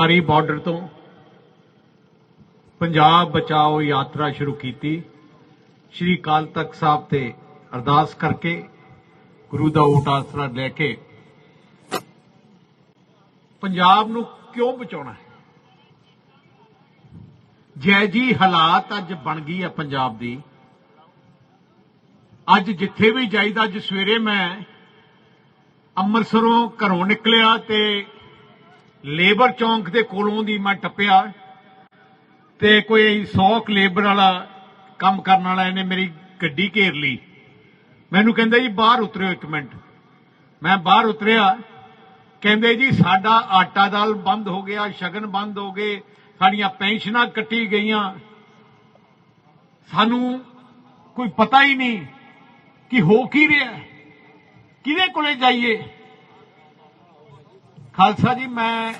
ਸਾਰੀ border ਤੋਂ ਪੰਜਾਬ ਬਚਾਓ ਯਾਤਰਾ ਸ਼ੁਰੂ ਕੀਤੀ। ਸ਼੍ਰੀ ਕਾਲ ਤਖਤ ਸਾਹਿਬ ਤੇ ਅਰਦਾਸ ਕਰਕੇ ਗੁਰੂ ਦਾ ਓਟ ਆਸਰਾ ਲੈ ਕੇ ਪੰਜਾਬ ਨੂੰ ਕਿਉਂ ਬਚਾਉਣਾ ਹੈ? ਜੈ ਜੀ ਹਾਲਾਤ ਅੱਜ ਬਣ ਗਈ ਹੈ ਪੰਜਾਬ ਦੀ। ਅੱਜ ਜਿੱਥੇ ਵੀ ਜਾਈਦਾ, ਅੱਜ ਸਵੇਰੇ ਮੈਂ ਅੰਮ੍ਰਿਤਸਰੋਂ ਘਰੋਂ ਨਿਕਲਿਆ ਤੇ ਲੇਬਰ ਚੌਂਕ ਦੇ ਕੋਲੋਂ ਦੀ ਮੈਂ ਟੱਪਿਆ ਤੇ ਕੋਈ 100 ਲੇਬਰ ਵਾਲਾ ਕੰਮ ਕਰਨ ਵਾਲਾ ਇਹਨੇ ਮੇਰੀ ਗੱਡੀ ਘੇਰ ਲਈ। ਮੈਨੂੰ ਕਹਿੰਦਾ ਜੀ ਬਾਹਰ ਉਤਰਿਓ ਇੱਕ ਮਿੰਟ। ਮੈਂ ਬਾਹਰ ਉਤਰਿਆ, ਕਹਿੰਦੇ ਜੀ ਸਾਡਾ ਆਟਾ ਦਾਲ ਬੰਦ ਹੋ ਗਿਆ, ਸ਼ਗਨ ਬੰਦ ਹੋ ਗਏ, ਸਾਡੀਆਂ ਪੈਨਸ਼ਨਾਂ ਕੱਟੀ ਗਈਆਂ। ਸਾਨੂੰ ਕੋਈ ਪਤਾ ਹੀ ਨਹੀਂ ਕਿ ਹੋ ਕੀ ਰਿਹਾ। ਕਿਹਦੇ ਕੋਲੇ ਜਾਈਏ? ਖਾਲਸਾ ਜੀ, ਮੈਂ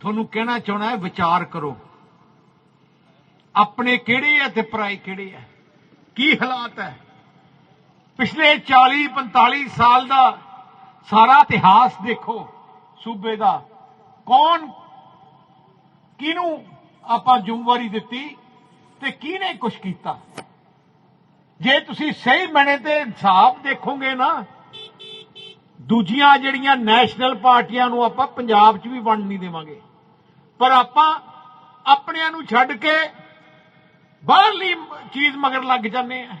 ਤੁਹਾਨੂੰ ਕਹਿਣਾ ਚਾਹਣਾ ਹੈ, ਵਿਚਾਰ ਕਰੋ। ਆਪਣੇ ਕਿਹੜੇ ਹੈ ਤੇ ਪਰਾਏ ਕਿਹੜੇ ਹੈ? ਕੀ ਹਾਲਾਤ ਹੈ? ਪਿਛਲੇ 40 45 ਸਾਲ ਦਾ ਸਾਰਾ ਇਤਿਹਾਸ ਦੇਖੋ, ਸੂਬੇ ਦਾ। ਕੌਣ ਕਿਹਨੂੰ ਆਪਾਂ ਜ਼ਿੰਮੇਵਾਰੀ ਦਿੱਤੀ ਤੇ ਕਿਹਨੇ ਕੁਝ ਕੀਤਾ? ਜੇ ਤੁਸੀਂ ਸਹੀ ਮਣੇ ਤੇ ਇਨਸਾਫ਼ ਦੇਖੋਗੇ ਨਾ ਦੂਜੀਆਂ ਜਿਹੜੀਆਂ ਨੈਸ਼ਨਲ ਪਾਰਟੀਆਂ ਨੂੰ ਆਪਾਂ ਪੰਜਾਬ 'ਚ ਵੀ ਵੰਡ ਨਹੀਂ ਦੇਵਾਂਗੇ। ਪਰ ਆਪਾਂ ਆਪਣਿਆਂ ਨੂੰ ਛੱਡ ਕੇ ਬਾਹਰਲੀ ਚੀਜ਼ ਮਗਰ ਲੱਗ ਜਾਂਦੇ ਆ।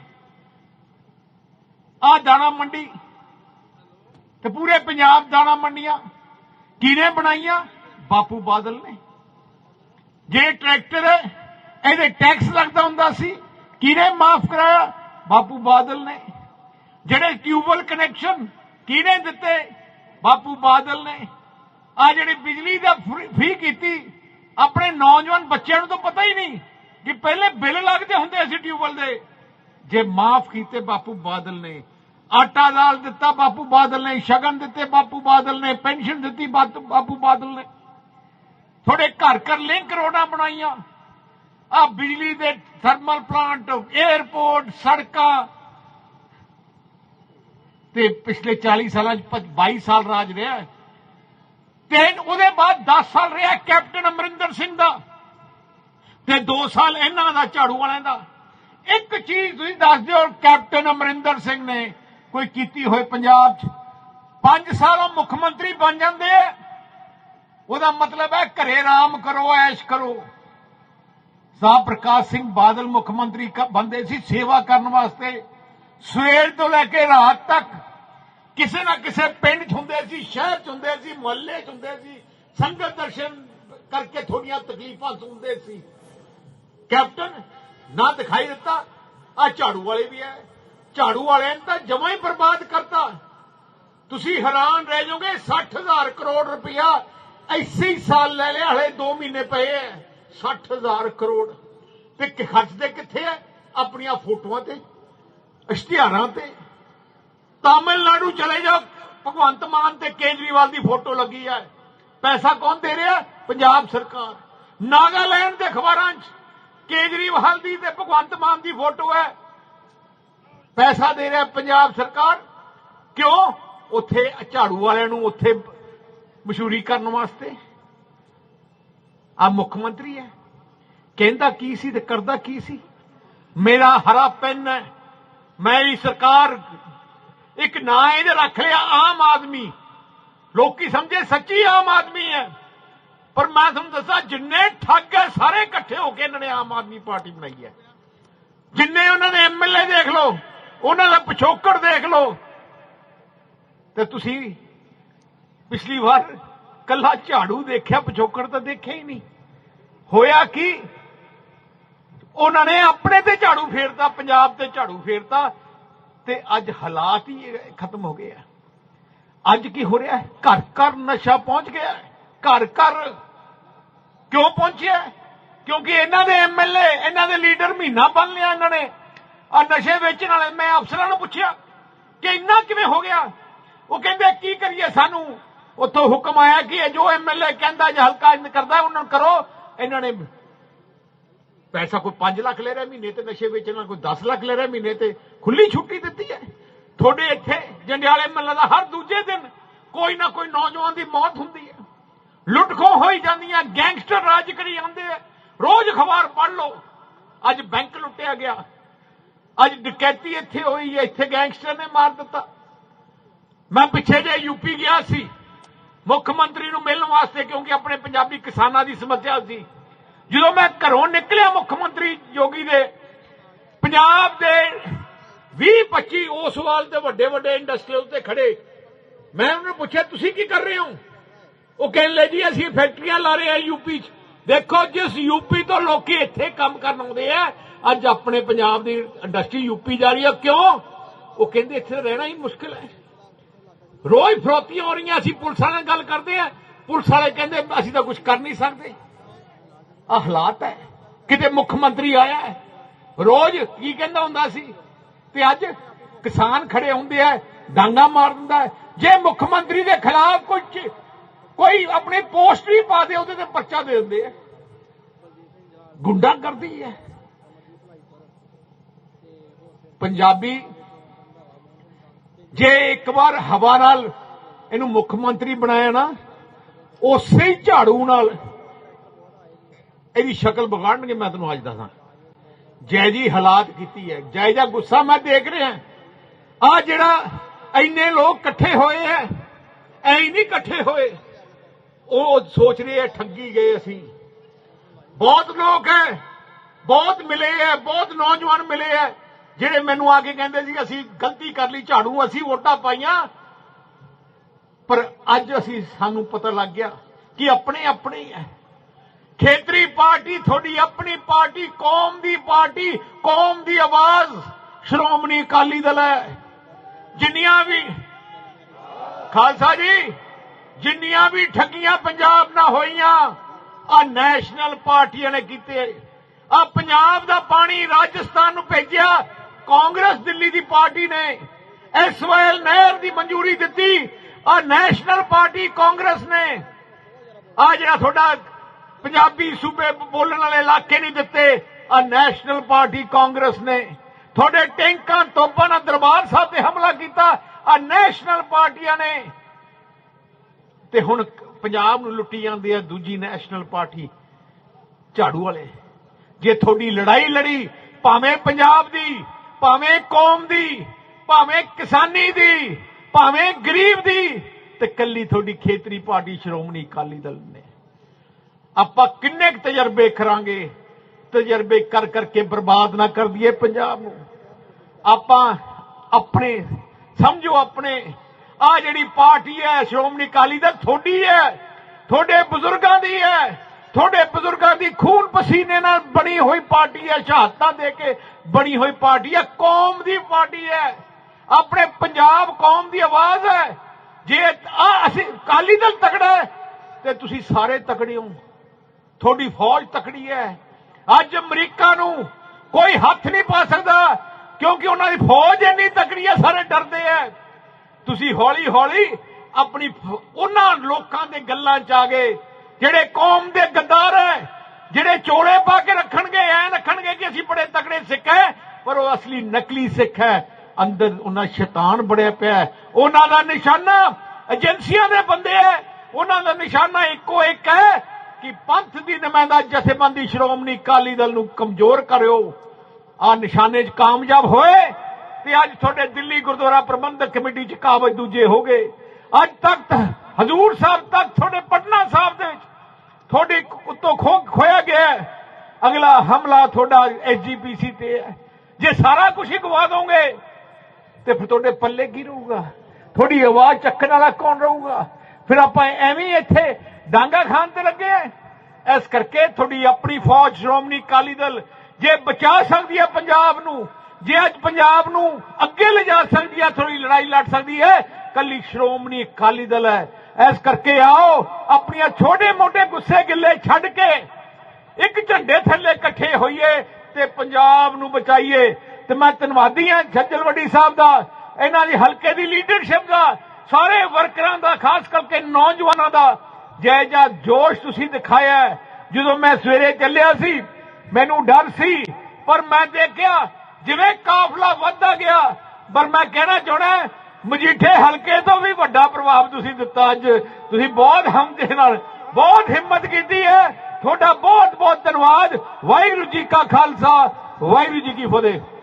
ਆ ਦਾਣਾ ਮੰਡੀ ਤੇ ਪੂਰੇ ਪੰਜਾਬ ਦਾਣਾ ਮੰਡੀਆਂ ਕਿਹਨੇ ਬਣਾਈਆਂ, ਬਾਪੂ ਬਾਦਲ ਨੇ। ਜੇ ਟਰੈਕਟਰ ਇਹਦੇ ਟੈਕਸ ਲੱਗਦਾ ਹੁੰਦਾ ਸੀ ਕਿਹਨੇ ਮਾਫ ਕਰਾਇਆ, ਬਾਪੂ ਬਾਦਲ ਨੇ। ਜਿਹੜੇ ਟਿਊਬਲ ਕਨੈਕਸ਼ਨ ਕਿਹਨੇ ਦਿੱਤੇ, ਬਾਪੂ ਬਾਦਲ ਨੇ। ਆ ਜਿਹੜੀ ਬਿਜਲੀ ਦਾ ਫ੍ਰੀ ਕੀਤੀ, ਆਪਣੇ ਨੌਜਵਾਨ ਬੱਚਿਆਂ ਨੂੰ ਤਾਂ ਪਤਾ ਹੀ ਨਹੀਂ ਕਿ ਪਹਿਲੇ ਬਿੱਲ ਲੱਗਦੇ ਹੁੰਦੇ ਸੀ ਟਿਊਬਲ ਦੇ। ਜੇ ਮਾਫ ਕੀਤੇ ਬਾਪੂ ਬਾਦਲ ਨੇ, ਆਟਾ ਦਾਲ ਦਿੱਤਾ ਬਾਪੂ ਬਾਦਲ ਨੇ, ਸ਼ਗਨ ਦਿੱਤੇ ਬਾਪੂ ਬਾਦਲ ਨੇ, ਪੈਨਸ਼ਨ ਦਿੱਤੀ ਬਾਪੂ ਬਾਦਲ ਨੇ। ਥੋੜੇ ਘਰ ਘਰ ਲਿੰਕ ਰੋਡਾਂ ਬਣਾਈਆਂ। ਆ ਬਿਜਲੀ ਦੇ ਥਰਮਲ ਪਲਾਂਟ 에ਅਰਪੋਰਟ ਸੜਕਾਂ ਤੇ ਪਿਛਲੇ 40 ਸਾਲਾਂ ਚ 22 ਸਾਲ ਰਾਜ ਰਿਹਾ ਤੇ ਉਹਦੇ ਬਾਅਦ 10 ਸਾਲ ਰਿਹਾ ਕੈਪਟਨ ਅਮਰਿੰਦਰ ਸਿੰਘ ਦਾ। ਤੇ 2 ਸਾਲ ਇਹਨਾਂ ਦਾ, ਝਾੜੂ ਵਾਲਿਆਂ ਦਾ। ਇੱਕ ਚੀਜ਼ ਤੁਸੀਂ ਦੱਸ ਦਿਓ, ਕੈਪਟਨ ਅਮਰਿੰਦਰ ਸਿੰਘ ਨੇ ਕੋਈ ਕੀਤੀ ਹੋਏ ਪੰਜਾਬ 'ਚ। 5 ਸਾਲ ਉਹ ਮੁੱਖ ਮੰਤਰੀ ਬਣ ਜਾਂਦੇ ਆ। ਉਹਦਾ ਮਤਲਬ ਹੈ ਘਰੇ ਆਰਾਮ ਕਰੋ, ਐਸ਼ ਕਰੋ। ਸਾਹਿਬ ਪ੍ਰਕਾਸ਼ ਸਿੰਘ ਬਾਦਲ ਮੁੱਖ ਮੰਤਰੀ ਕ- ਬੰਦੇ ਸੀ ਸੇਵਾ ਕਰਨ ਵਾਸਤੇ। ਸਵੇਰ ਤੋਂ ਲੈ ਕੇ ਰਾਤ ਤੱਕ ਕਿਸੇ ਨਾ ਕਿਸੇ ਪਿੰਡ 'ਚ ਹੁੰਦੇ ਸੀ, ਸ਼ਹਿਰ 'ਚ ਹੁੰਦੇ ਸੀ, ਮੁਹੱਲੇ 'ਚ ਹੁੰਦੇ ਸੀ, ਸੰਗਤ ਦਰਸ਼ਨ ਕਰਕੇ ਥੋੜੀਆਂ ਤਕਲੀਫਾਂ ਸੁਣਦੇ ਸੀ। ਕੈਪਟਨ, ਨਾ ਦਿਖਾਈ ਦਿੱਤਾ ਆ ਝਾੜੂ ਵਾਲੇ ਵੀ ਐ। ਝਾੜੂ ਵਾਲਿਆਂ ਨੇ ਤਾਂ ਜਮਾਂ ਹੀ ਬਰਬਾਦ ਕਰਤਾ। ਤੁਸੀਂ ਹੈਰਾਨ ਰਹਿ ਜਾਓਗੇ 60000 ਕਰੋੜ ਰੁਪਇਆ ਐਸੇ ਹੀ ਸਾਲ ਲੈ ਲਿਆ, ਹਲੇ 2 ਮਹੀਨੇ ਪਏ ਐ। 60000 ਕਰੋੜ। ਤੇ ਕਿ, ਖਰਚਦੇ ਕਿੱਥੇ ਐ? ਆਪਣੀਆਂ ਫੋਟੋਆਂ ਤੇ ਇਸ਼ਤਿਹਾਰਾਂ ਤੇ। ਤਾਮਿਲਨਾਡੂ ਚਲੇ ਜਾਓ। ਭਗਵੰਤ ਮਾਨ ਤੇ ਕੇਜਰੀਵਾਲ ਦੀ ਫੋਟੋ ਲੱਗੀ ਹੈ। ਪੈਸਾ ਕੌਣ ਦੇ ਰਿਹਾ? ਪੰਜਾਬ ਸਰਕਾਰ। ਨਾਗਾਲੈਂਡ ਦੇ ਅਖਬਾਰਾਂ 'ਚ ਕੇਜਰੀਵਾਲ ਦੀ ਤੇ ਭਗਵੰਤ ਮਾਨ ਦੀ ਫੋਟੋ ਹੈ। ਪੈਸਾ ਦੇ ਰਿਹਾ ਪੰਜਾਬ ਸਰਕਾਰ। ਕਿਉਂ? ਉੱਥੇ ਝਾੜੂ ਵਾਲਿਆਂ ਨੂੰ ਉੱਥੇ ਮਸ਼ਹੂਰੀ ਕਰਨ ਵਾਸਤੇ। ਆ ਮੁੱਖ ਮੰਤਰੀ ਹੈ। ਕਹਿੰਦਾ ਕੀ ਸੀ ਤੇ ਕਰਦਾ ਕੀ ਸੀ? ਮੇਰਾ ਹਰਾ ਪੈਨ ਹੈ। ਮੇਰੀ ਸਰਕਾਰ ਇੱਕ ਨਾਂ ਇਹਦੇ ਰੱਖ ਲਿਆ, ਆਮ ਆਦਮੀ। ਲੋਕੀ ਸਮਝੇ ਸੱਚੀ ਆਮ ਆਦਮੀ ਹੈ। ਪਰ ਮੈਂ ਤੁਹਾਨੂੰ ਦੱਸਾਂ, ਜਿੰਨੇ ਠੱਗ ਹੈ, ਸਾਰੇ ਇਕੱਠੇ ਹੋ ਕੇ ਇਹਨਾਂ ਨੇ ਆਮ ਆਦਮੀ ਪਾਰਟੀ ਬਣਾਈ ਹੈ। ਜਿੰਨੇ ਉਹਨਾਂ ਦੇ ਐਮਐਲਏ ਦੇਖ ਲਓ, ਉਹਨਾਂ ਦਾ ਪਿਛੋਕੜ ਦੇਖ ਲਓ। ਤੇ ਤੁਸੀਂ ਪਿਛਲੀ ਵਾਰ ਕੱਲਾ ਝਾੜੂ ਦੇਖਿਆ, ਪਿਛੋਕੜ ਤਾਂ ਦੇਖਿਆ ਹੀ ਨਹੀਂ। ਹੋਇਆ ਕਿ? ਉਹਨਾਂ ਨੇ ਆਪਣੇ ਤੇ ਝਾੜੂ ਫੇਰਤਾ, ਪੰਜਾਬ ਤੇ ਝਾੜੂ ਫੇਰਤਾ, ਤੇ ਅੱਜ ਹਾਲਾਤ ਹੀ ਖਤਮ ਹੋ ਗਏ ਆ। ਅੱਜ ਕੀ ਹੋ ਰਿਹਾ ਹੈ? ਘਰ ਘਰ ਨਸ਼ਾ ਪਹੁੰਚ ਗਿਆ ਹੈ। ਘਰ ਘਰ ਕਿਉਂ ਪਹੁੰਚਿਆ ਕਿਉਂਕਿ ਇਹਨਾਂ ਦੇ ਐਮਐਲਏ ਇਹਨਾਂ ਦੇ ਲੀਡਰ ਮਹੀਨਾ ਬਣ ਲਿਆ ਇਹਨਾਂ ਨੇ। ਆ ਨਸ਼ੇ ਵੇਚਣ ਵਾਲੇ, ਮੈਂ ਅਫਸਰਾਂ ਨੂੰ ਪੁੱਛਿਆ ਕਿ ਇੰਨਾ ਕਿਵੇਂ ਹੋ ਗਿਆ? ਉਹ ਕਹਿੰਦੇ, ਕੀ ਕਰੀਏ ਸਾਨੂੰ? ਉੱਥੋਂ ਹੁਕਮ ਆਇਆ ਕਿ ਇਹ ਜੋ ਐਮਐਲਏ ਕਹਿੰਦਾ ਜੇ ਹਲਕਾ ਇੰਜ ਕਰਦਾ, ਉਹਨਾਂ ਨੂੰ ਕਰੋ। ਇਹਨਾਂ ਨੇ ਪੈਸਾ ਕੋਈ 5 ਲੱਖ ਲੈ ਰਿਹਾ ਮਹੀਨੇ ਤੇ, ਨਸ਼ੇ ਵੇਚਣਾ ਕੋਈ 10 ਲੱਖ ਲੈ ਰਿਹਾ ਮਹੀਨੇ ਤੇ ਖੁੱਲੀ ਛੁੱਟੀ ਦਿੱਤੀ ਹੈ। ਤੁਹਾਡੇ ਇੱਥੇ ਜੰਡਿਆਲੇ ਮੱਲਾ ਦਾ ਹਰ ਦੂਜੇ ਦਿਨ ਕੋਈ ਨਾ ਕੋਈ ਨੌਜਵਾਨ ਦੀ ਮੌਤ ਹੁੰਦੀ ਹੈ। ਲੁੱਟਖੋ ਹੋਈ ਜਾਂਦੀਆਂ ਗੈਂਗਸਟਰ ਰਾਜ ਕਰੀ ਜਾਂਦੇ ਆ ਰੋਜ਼ ਅਖਬਾਰ ਪੜ੍ਹ ਲਓ। ਅੱਜ ਬੈਂਕ ਲੁੱਟਿਆ ਗਿਆ। ਅੱਜ ਡਕੈਤੀ ਇੱਥੇ ਹੋਈ ਹੈ। ਇੱਥੇ ਗੈਂਗਸਟਰ ਨੇ ਮਾਰ ਦਿੱਤਾ। ਮੈਂ ਪਿੱਛੇ ਜੇ ਯੂਪੀ ਗਿਆ ਸੀ। ਮੁੱਖ ਮੰਤਰੀ ਨੂੰ ਮਿਲਣ ਵਾਸਤੇ ਕਿਉਂਕਿ ਆਪਣੇ ਪੰਜਾਬੀ ਕਿਸਾਨਾਂ ਦੀ ਸਮੱਸਿਆ ਸੀ। ਜਦੋਂ ਮੈਂ ਘਰੋਂ ਨਿਕਲਿਆ ਮੁੱਖ ਮੰਤਰੀ ਯੋਗੀ ਦੇ, ਪੰਜਾਬ ਦੇ 20 25 ਉਸ ਵਾਲ ਦੇ ਵੱਡੇ ਵੱਡੇ ਇੰਡਸਟਰੀਅਲ ਤੇ ਖੜੇ, ਮੈਂ ਉਹਨਾਂ ਨੂੰ ਪੁੱਛਿਆ, ਤੁਸੀਂ ਕੀ ਕਰ ਰਹੇ ਹੋ? ਉਹ ਕਹਿਣ ਲੱਗੇ, ਜੀ, ਅਸੀਂ ਫੈਕਟਰੀਆਂ ਲਾ ਰਹੇ ਹਾਂ ਯੂਪੀ 'ਚ। ਦੇਖੋ, ਜਿਸ ਯੂਪੀ ਤੋਂ ਲੋਕੀ ਇੱਥੇ ਕੰਮ ਕਰਨ ਆਉਂਦੇ ਆ, ਅੱਜ ਆਪਣੇ ਪੰਜਾਬ ਦੀ ਇੰਡਸਟਰੀ ਯੂਪੀ ਜਾ ਰਹੀ ਹੈ ਕਿਉਂ? ਉਹ ਕਹਿੰਦੇ, ਇੱਥੇ ਰਹਿਣਾ ਹੀ ਮੁਸ਼ਕਲ ਹੈ। ਰੋਜ਼ ਫਰੋਤੀਆਂ ਹੋ ਰਹੀਆਂ, ਅਸੀਂ ਪੁਲਿਸ ਨਾਲ ਗੱਲ ਕਰਦੇ ਆ। ਪੁਲਿਸ ਵਾਲੇ ਕਹਿੰਦੇ, ਅਸੀਂ ਤਾਂ ਕੁਝ ਕਰ ਨਹੀਂ ਸਕਦੇ। ਆ ਹਾਲਾਤ ਹੈ। ਕਿਤੇ ਮੁੱਖ ਮੰਤਰੀ ਆਇਆ ਹੈ। ਰੋਜ਼ ਕੀ ਕਹਿੰਦਾ ਹੁੰਦਾ ਸੀ? ਤੇ ਅੱਜ ਕਿਸਾਨ ਖੜੇ ਹੁੰਦੇ ਆ, ਡਾਂਗਾ ਮਾਰ ਦਿੰਦਾ ਜੇ ਮੁੱਖ ਮੰਤਰੀ ਦੇ ਖਿਲਾਫ ਕੁਝ ਕੋਈ ਆਪਣੀ ਪੋਸਟ ਵੀ ਪਾ ਦੇ, ਉਹਦੇ ਤੇ ਪਰਚਾ ਦੇ ਦਿੰਦੇ ਆ। ਗੁੰਡਾ ਕਰਦੀ ਹੈ। ਪੰਜਾਬੀ, ਜੇ ਇੱਕ ਵਾਰ ਹਵਾ ਨਾਲ ਇਹਨੂੰ ਮੁੱਖ ਮੰਤਰੀ ਬਣਾਇਆ ਨਾ, ਉਸੇ ਹੀ ਝਾੜੂ ਨਾਲ ਇਹਦੀ ਸ਼ਕਲ ਵਿਗਾੜਨਗੇ, ਮੈਂ ਤੁਹਾਨੂੰ ਅੱਜ ਦੱਸਾਂ। ਜੈ ਜੀ ਹਾਲਾਤ ਕੀਤੀ ਹੈ। ਜੈ ਜਾ ਗੁੱਸਾ ਮੈਂ ਦੇਖ ਰਿਹਾ ਆ ਜਿਹੜਾ ਇੰਨੇ ਲੋਕ ਇਕੱਠੇ ਹੋਏ ਐ ਐ ਨਹੀਂ ਇਕੱਠੇ ਹੋਏ। ਉਹ ਸੋਚ ਰਹੇ ਐ ਠੱਗੀ ਗਏ ਅਸੀਂ। ਬਹੁਤ ਲੋਕ ਐ ਬਹੁਤ ਮਿਲੇ ਐ ਬਹੁਤ ਨੌਜਵਾਨ ਮਿਲੇ ਐ ਜਿਹੜੇ ਮੈਨੂੰ ਆ ਕੇ ਕਹਿੰਦੇ ਸੀ, ਅਸੀਂ ਗਲਤੀ ਕਰ ਲਈ, ਝਾੜੂ ਅਸੀਂ ਵੋਟਾਂ ਪਾਈਆਂ। ਪਰ ਅੱਜ ਅਸੀਂ, ਸਾਨੂੰ ਪਤਾ ਲੱਗ ਗਿਆ ਕਿ ਆਪਣੇ ਆਪਣੇ ਹੀ। ਐ ਖੇਤਰੀ ਪਾਰਟੀ, ਤੁਹਾਡੀ ਆਪਣੀ ਪਾਰਟੀ, ਕੌਮ ਦੀ ਪਾਰਟੀ, ਕੌਮ ਦੀ ਆਵਾਜ਼ ਸ਼੍ਰੋਮਣੀ ਅਕਾਲੀ ਦਲ ਹੈ। ਜਿੰਨੀਆਂ ਵੀ, ਖਾਲਸਾ ਜੀ, ਜਿੰਨੀਆਂ ਵੀ ਠੱਗੀਆਂ ਪੰਜਾਬ ਨਾਲ ਹੋਈਆਂ, ਆ ਨੈਸ਼ਨਲ ਪਾਰਟੀਆਂ ਨੇ ਕੀਤੇ। ਆ ਪੰਜਾਬ ਦਾ ਪਾਣੀ ਰਾਜਸਥਾਨ ਨੂੰ ਭੇਜਿਆ, ਕਾਂਗਰਸ ਦਿੱਲੀ ਦੀ ਪਾਰਟੀ ਨੇ। ਐਸਵਾਈਐਲ ਨਹਿਰ ਦੀ ਮਨਜ਼ੂਰੀ ਦਿੱਤੀ, ਆ ਨੈਸ਼ਨਲ ਪਾਰਟੀ ਕਾਂਗਰਸ ਨੇ। ਆ ਜਿਹੜਾ ਤੁਹਾਡਾ ਪੰਜਾਬੀ ਸੂਬੇ ਬੋਲਣ ਵਾਲੇ ਇਲਾਕੇ ਨਹੀਂ ਦਿੱਤੇ। ਆ ਨੈਸ਼ਨਲ ਪਾਰਟੀ ਕਾਂਗਰਸ ਨੇ। ਤੁਹਾਡੇ ਟੈਂਕਾਂ ਤੋਪਾਂ ਨਾਲ ਦਰਬਾਰ ਸਾਹਿਬ ਤੇ ਹਮਲਾ ਕੀਤਾ। ਆ ਨੈਸ਼ਨਲ ਪਾਰਟੀਆਂ ਨੇ। ਤੇ ਹੁਣ ਪੰਜਾਬ ਨੂੰ ਲੁੱਟੀ ਜਾਂਦੀ ਹੈ ਦੂਜੀ ਨੈਸ਼ਨਲ ਪਾਰਟੀ, ਝਾੜੂ ਵਾਲੇ। ਜੇ ਤੁਹਾਡੀ ਲੜਾਈ ਲੜੀ, ਭਾਵੇਂ ਪੰਜਾਬ ਦੀ, ਭਾਵੇਂ ਕੌਮ ਦੀ, ਭਾਵੇਂ ਕਿਸਾਨੀ ਦੀ, ਭਾਵੇਂ ਗਰੀਬ ਦੀ, ਤੇ ਕੱਲੀ ਤੁਹਾਡੀ ਖੇਤਰੀ ਪਾਰਟੀ ਸ਼੍ਰੋਮਣੀ ਅਕਾਲੀ ਦਲ ਨੇ। ਆਪਾਂ ਕਿੰਨੇ ਕੁ ਤਜਰਬੇ ਕਰਾਂਗੇ ਤਜਰਬੇ ਕਰ ਕਰਕੇ ਬਰਬਾਦ ਨਾ ਕਰ ਦਈਏ ਪੰਜਾਬ ਨੂੰ ਆਪਾਂ ਆਪਣੇ ਸਮਝੋ ਆਪਣੇ ਆ ਜਿਹੜੀ ਪਾਰਟੀ ਹੈ ਸ਼੍ਰੋਮਣੀ ਅਕਾਲੀ ਦਲ ਤੁਹਾਡੀ ਹੈ ਤੁਹਾਡੇ ਬਜ਼ੁਰਗਾਂ ਦੀ ਹੈ ਤੁਹਾਡੇ ਬਜ਼ੁਰਗਾਂ ਦੀ ਖੂਨ ਪਸੀਨੇ ਨਾਲ ਬਣੀ ਹੋਈ ਪਾਰਟੀ ਹੈ ਸ਼ਹਾਦਤਾਂ ਦੇ ਕੇ ਬਣੀ ਹੋਈ ਪਾਰਟੀ ਹੈ ਕੌਮ ਦੀ ਪਾਰਟੀ ਹੈ ਆਪਣੇ ਪੰਜਾਬ ਕੌਮ ਦੀ ਆਵਾਜ਼ ਹੈ ਜੇ ਆ ਅਸੀਂ ਅਕਾਲੀ ਦਲ ਤਕੜਾ ਹੈ ਤੇ ਤੁਸੀਂ ਸਾਰੇ ਤਕੜੇ ਹੋ ਤੁਹਾਡੀ ਫੌਜ ਤਕੜੀ ਹੈ। ਅੱਜ ਅਮਰੀਕਾ ਨੂੰ ਕੋਈ ਹੱਥ ਨਹੀਂ ਪਾ ਸਕਦਾ, ਕਿਉਂਕਿ ਉਹਨਾਂ ਦੀ ਫੌਜ ਇੰਨੀ ਤਕੜੀ ਹੈ, ਸਾਰੇ ਡਰਦੇ ਐ ਤੁਸੀਂ ਹੌਲੀ ਹੌਲੀ ਆਪਣੀ ਉਹਨਾਂ ਲੋਕਾਂ ਦੇ ਗੱਲਾਂ ਚ ਆ ਗਏ, ਜਿਹੜੇ ਕੌਮ ਦੇ ਗੱਦਾਰ ਐ ਜਿਹੜੇ ਚੋਲੇ ਪਾ ਕੇ ਰੱਖਣਗੇ ਐ ਰੱਖਣਗੇ ਕਿ ਅਸੀਂ ਬੜੇ ਤਕੜੇ ਸਿੱਖ ਐ ਪਰ ਉਹ ਅਸਲੀ ਨਕਲੀ ਸਿੱਖ ਹੈ। ਅੰਦਰ ਉਹਨਾਂ ਸ਼ੈਤਾਨ ਬੜਿਆ ਪਿਆ ਉਹਨਾਂ ਦਾ ਨਿਸ਼ਾਨਾ ਏਜੰਸੀਆਂ ਦੇ ਬੰਦੇ ਐ ਉਹਨਾਂ ਦਾ ਨਿਸ਼ਾਨਾ ਇੱਕੋ ਇੱਕ ਹੈ ਕਿ ਪੰਥ ਦੀ ਨੁਮਾਇੰਦਾ ਜਥੇਬੰਦੀ ਸ਼੍ਰੋਮਣੀ ਅਕਾਲੀ ਦਲ ਨੂੰ ਕਮਜ਼ੋਰ ਕਰਿਓ। ਆ ਨਿਸ਼ਾਨੇ 'ਚ ਕਾਮਯਾਬ ਹੋਏ ਤੇ ਅੱਜ ਤੁਹਾਡੇ ਦਿੱਲੀ ਗੁਰਦੁਆਰਾ ਪ੍ਰਬੰਧਕ ਕਮੇਟੀ 'ਚ ਕਾਬਜ ਦੂਜੇ ਹੋ ਗਏ। ਅੱਜ ਤੱਕ ਹਜ਼ੂਰ ਸਾਹਿਬ ਤੱਕ ਤੁਹਾਡੇ ਪਟਨਾ ਸਾਹਿਬ ਦੇ ਵਿੱਚ ਤੁਹਾਡੇ ਉੱਤੋਂ ਖੋ ਖੋਇਆ ਗਿਆ ਅਗਲਾ ਹਮਲਾ ਤੁਹਾਡਾ ਐਸਜੀਪੀਸੀ ਤੇ ਹੈ। ਜੇ ਸਾਰਾ ਕੁਝ ਹੀ ਗਵਾ ਦੋਗੇ ਤੇ ਫਿਰ ਤੁਹਾਡੇ ਪੱਲੇ ਕੀ ਰਹੂਗਾ? ਤੁਹਾਡੀ ਆਵਾਜ਼ ਚੱਕਣ ਵਾਲਾ ਕੌਣ ਰਹੂਗਾ? ਫਿਰ ਆਪਾਂ ਐਵੇਂ ਇੱਥੇ ਡਾਂਗਾ ਖਾਨ ਤੇ ਲੱਗੇ ਐ ਇਸ ਕਰਕੇ ਤੁਹਾਡੀ ਆਪਣੀ ਫੌਜ, ਸ਼੍ਰੋਮਣੀ ਅਕਾਲੀ ਦਲ, ਜੇ ਬਚਾ ਸਕਦੀ ਹੈ ਪੰਜਾਬ ਨੂੰ, ਜੇ ਅੱਜ ਪੰਜਾਬ ਨੂੰ ਅੱਗੇ ਲਿਜਾ ਸਕਦੀ ਹੈ ਥੋੜੀ ਲੜਾਈ ਲੜ ਸਕਦੀ ਹੈ, ਕੱਲੀ ਸ਼੍ਰੋਮਣੀ ਅਕਾਲੀ ਦਲ ਹੈ। ਇਸ ਕਰਕੇ ਆਓ, ਆਪਣੀਆਂ ਛੋਟੇ ਮੋਟੇ ਗੁੱਸੇ ਗਿੱਲੇ ਛੱਡ ਕੇ ਇੱਕ ਝੰਡੇ ਥੱਲੇ ਇਕੱਠੇ ਹੋਈਏ ਤੇ ਪੰਜਾਬ ਨੂੰ ਬਚਾਈਏ। ਤੇ ਮੈਂ ਧੰਨਵਾਦੀ ਹਾਂ ਛੱਜਲਵੱਡੀ ਸਾਹਿਬ ਦਾ, ਇਹਨਾਂ ਦੀ ਹਲਕੇ ਦੀ ਲੀਡਰਸ਼ਿਪ ਦਾ ਸਾਰੇ ਵਰਕਰਾਂ ਦਾ, ਖਾਸ ਕਰਕੇ ਨੌਜਵਾਨਾਂ ਦਾ ਜੈ ਜੋਸ਼ ਤੁਸੀਂ ਦਿਖਾਇਆ ਜਦੋਂ ਮੈਂ ਸਵੇਰੇ ਚੱਲਿਆ ਸੀ, ਮੈਨੂੰ ਡਰ ਸੀ, ਪਰ ਮੈਂ ਦੇਖਿਆ ਜਿਵੇਂ ਕਾਫਲਾ ਵੱਧਦਾ ਗਿਆ। ਪਰ ਮੈਂ ਕਹਿਣਾ ਚਾਹਣਾ ਮਜੀਠੇ ਹਲਕੇ ਤੋਂ ਵੀ ਵੱਡਾ ਪ੍ਰਭਾਵ ਤੁਸੀਂ ਦਿੱਤਾ ਅੱਜ। ਤੁਸੀਂ ਬਹੁਤ ਹਮਦੇ ਨਾਲ, ਬਹੁਤ ਹਿੰਮਤ ਕੀਤੀ ਹੈ। ਤੁਹਾਡਾ ਬਹੁਤ ਬਹੁਤ ਧੰਨਵਾਦ। ਵਾਹਿਗੁਰੂ ਜੀ ਕਾ ਖਾਲਸਾ, ਵਾਹਿਗੁਰੂ ਜੀ ਕੀ ਫਤਿਹ।